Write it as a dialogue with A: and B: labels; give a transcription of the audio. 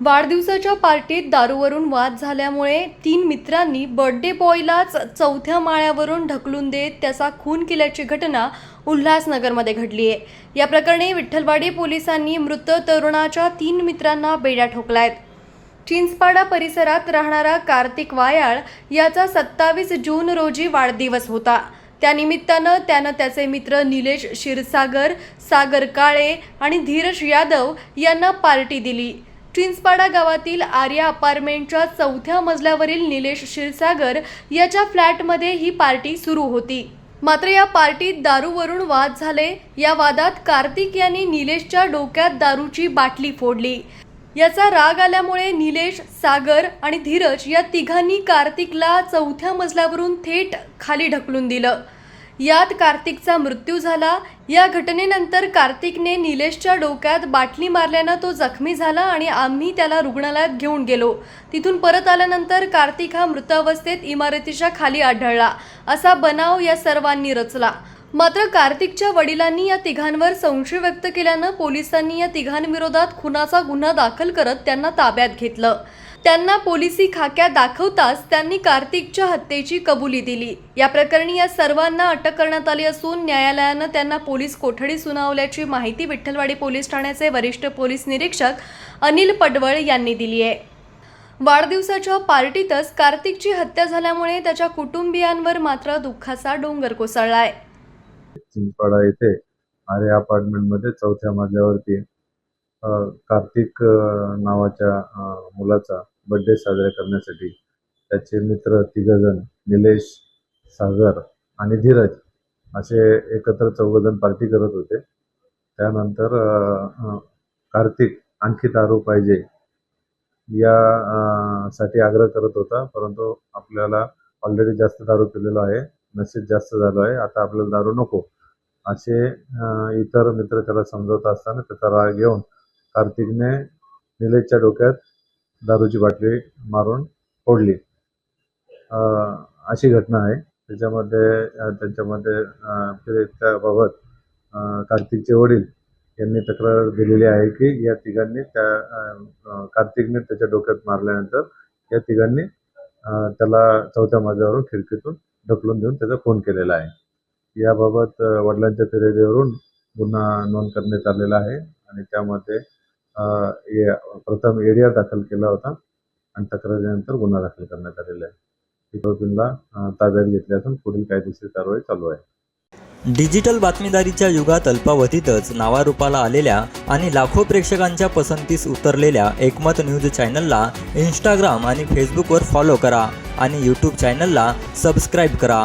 A: वाढदिवसाच्या पार्टीत दारूवरून वाद झाल्यामुळे तीन मित्रांनी बर्थडे बॉयलाच चौथ्या माळ्यावरून ढकलून देत त्याचा खून केल्याची घटना उल्हासनगरमध्ये घडली आहे. या प्रकरणी विठ्ठलवाडी पोलिसांनी मृत तरुणाच्या तीन मित्रांना बेड्या ठोकलायत. चिंचपाडा परिसरात राहणारा कार्तिक वायाळ याचा सत्तावीस जून रोजी वाढदिवस होता. त्यानिमित्तानं त्यानं त्याचे मित्र निलेश क्षीरसागर सागर काळे आणि धीरज यादव यांना पार्टी दिली. चिंचपाडा गावातील आर्या अपार्टमेंटच्या चौथ्या मजल्यावरील निलेश क्षीरसागर याच्या फ्लॅटमध्ये ही पार्टी सुरू होती. मात्र या पार्टीत दारूवरून वाद झाले. या वादात कार्तिक यांनी निलेशच्या डोक्यात दारूची बाटली फोडली. याचा राग आल्यामुळे निलेश सागर आणि धीरज या तिघांनी कार्तिकला चौथ्या मजल्यावरून थेट खाली ढकलून दिलं. यात कार्तिकचा मृत्यू झाला. या घटनेनंतर कार्तिकने निलेशच्या डोक्यात बाटली मारल्यानं तो जखमी झाला आणि आम्ही त्याला रुग्णालयात घेऊन गेलो. तिथून परत आल्यानंतर कार्तिक हा मृत अवस्थेत इमारतीच्या खाली आढळला. असा बनाव या सर्वांनी रचला. मात्र कार्तिकच्या वडिलांनी या तिघांवर संशय व्यक्त केल्यानं पोलिसांनी या तिघांविरोधात खुनाचा गुन्हा दाखल करत त्यांना ताब्यात घेतलं. त्यांना पोलिसी खाक्या दाखवताच त्यांनी कार्तिकच्या हत्येची कबुली दिली. या प्रकरणी या सर्वांना अटक करण्यात आली असून न्यायालयानं त्यांना पोलीस कोठडी सुनावल्याची माहिती विठ्ठलवाडी पोलीस ठाण्याचे वरिष्ठ पोलीस निरीक्षक अनिल पडवळ यांनी दिली आहे. वाढदिवसाच्या पार्टीतच कार्तिकची हत्या झाल्यामुळे त्याच्या कुटुंबियांवर मात्र दुःखाचा डोंगर कोसळलाय.
B: चिंचपाडा येथे आर्या अपार्टमेंटमध्ये चौथ्या मजल्यावरती कार्तिक नावाच्या मुलाचा बड्डे साजरा करण्यासाठी त्याचे मित्र तिघजण निलेश सागर आणि धीरज असे एकत्र चौघजण पार्टी करत होते. त्यानंतर कार्तिक आणखी दारू पाहिजे या साठी आग्रह करत होता. परंतु आपल्याला ऑलरेडी जास्त दारू पिलेलो आहे. नशीब जास्त झालो आहे. आता आपल्याला दारू नको. असे इतर मित्र त्याला समजवत असताना त्याचा राग येऊन कार्तिकने निलेशच्या डोक्यात दारूची बाटली मारून फोडली अशी घटना आहे. त्याच्यामध्ये त्यांच्यामध्ये त्याबाबत कार्तिकचे वडील यांनी तक्रार दिलेली आहे की या तिघांनी त्या कार्तिकने त्याच्या डोक्यात मारल्यानंतर या तिघांनी त्याला चौथ्या मजल्यावरून खिडकीतून ढकलून देऊन त्याचा फोन केलेला आहे. याबाबत वडिलांच्या फिर्यादीवरून गुन्हा नोंद करण्यात आलेला आहे आणि त्यामध्ये प्रथम एडीआर दाखल केला होता आणि तक्रारीनंतर गुन्हा दाखल करण्यात आलेला आहे. आरोपींना ताब्यात घेतले असून पुढील कायदेशीर कारवाई चालू आहे.
C: डिजिटल बातमीदारीच्या युगात अल्पावधीतच नावारूपाला आलेल्या आणि लाखो प्रेक्षकांच्या पसंतीस उतरलेल्या एकमत न्यूज चॅनलला इंस्टाग्राम आणि फेसबुकवर फॉलो करा आणि यूट्यूब चॅनलला सबस्क्राईब करा.